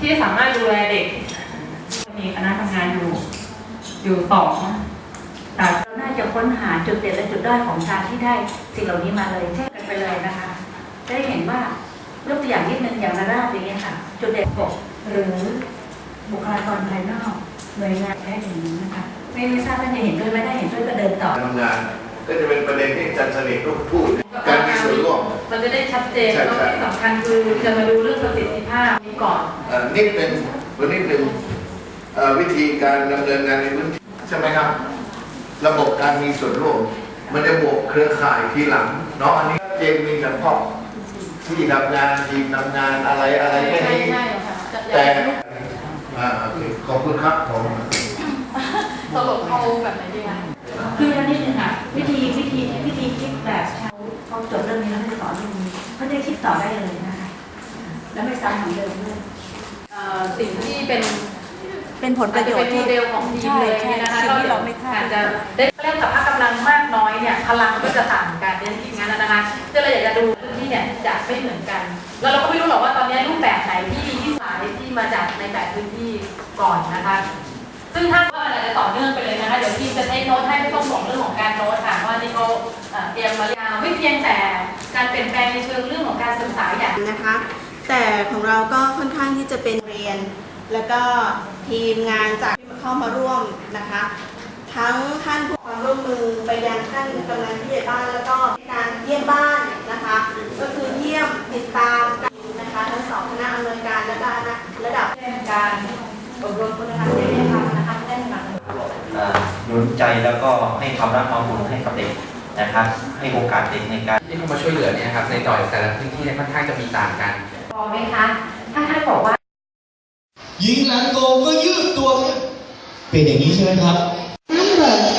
ที่สามารถดูแลเด็ก มีคณะทำงานอยู่ อยู่สองแต่เราน่าจะค้นหาจุดเด่นและจุดด้อยของการที่ได้สิ่งเหล่านี้มาเลยเช่นกันไปเลยนะคะจะได้เห็นว่ายกตัวอย่างนิดนึงอย่างระนาบอย่างเงี้ยค่ะ จุดเด่นหกหรือบุคลากรภายนอกหน่วยงานได้อย่างนี้นะคะไม่ไม่ทราบว่าจะเห็นด้วยไหมถ้าเห็นด้วยก็เดินต่อทำงาน ก็จะเป็นประเด็นที่อาจารย์สนิทก็พูด มมันจะได้ชัดเจนใช่แล้วใช่ที่สำคัญคือจะมาดูเรื่องประสิทธิภาพนี้ก่อนเอ่อนี่เป็นตัวนี้เป็นเอ่อวิธีการดำเนินงานในพื้นที่ใช่ไหมครับ ระบบการมีส่วนร่วม มันจะบวกเครือข่ายทีหลังเนาะอันนี้เจมมีเฉพาะที่ทำงานทีมทำงานอะไรอะไรแค่ใช่นี้ใช่ค่ะจะแต่จะอ่าโอเคขอบคุณครับผมตลกเอาแบบไหนดีคะคืออันนี้นึงค่ะวิธีวิธีวิธีคิดแบบเขาเขาจบเรื่องนี้แล้วไม่ส อนเรื่องนี้เขาจะคิดต่อได้เลยนะคะแล้วไม่ซ้ำเหมือนเดิมด้วยเอ่อสิ่งที่เป็นเป็นผลประโยชน์อาจจะที่เป็นโมเดลของทีมใช่เลยใช่เนี่ยนะคะสิ่งที่เราไม่คาอาดจจะได้เล่นกับพละกำลังมากน้อยเนี่ยพลังก็จะต่างกันเนี่ยทีมงานนะคะก็เลยอยากจะดูพื้นที่เนี่ยจะไม่เหมือนกัน แล้วเราก็ไม่รู้หรอกว่าตอนนี้รูปแบบไหนที่ดีที่สุดที่มาจากในแบบพื้นที่ก่อนนะคะ ซึ่งถ้าว่ามันอาจจะต่อเนื่องไปเลยนะคะเดี๋ยวทีมจะเทคโน้ตให้ไม่ต้องบอกเรื่องของการโน้ตค่ะว่านี่เขา เอ่อเตรียมมายาวไม่เพียงแต่การเปลี่ยนแปลงในเชิงเรื่องของการศึกษาอย่างนะคะ แต่ของเราก็ค่อนข้างที่จะเป็นเรียน แล้วก็ทีมงานจากที่เข้ามาร่วมนะคะ ทั้งท่านผู้ความร่วมมือไปยังท่านกำนันผู้ใหญ่บ้านแล้วก็การเยี่ยมบ้านนะคะ ก็คือเยี่ยมติดตามกันนะคะทั้งสองคณะอำนวยการและก็ระดับเช่นการอบรมคุณธรรมจริยธรรมนะคะได้มาอ่าหนุนใจแล้วก็ให้ความรักความอบอุ่นให้กับเด็ก นะครับให้โอกาสเด็กในการที่เข้ามาช่วยเหลือเนี่ยนะครับในต่อแต่ละพื้นที่เนี่ยค่อนข้างจะมีต่างกันพอไหมคะถ้าท่านบอกว่ายิงหลังโกงก็ยืดตัวขึ้นเป็นอย่างนี้ใช่ไหมครับ Number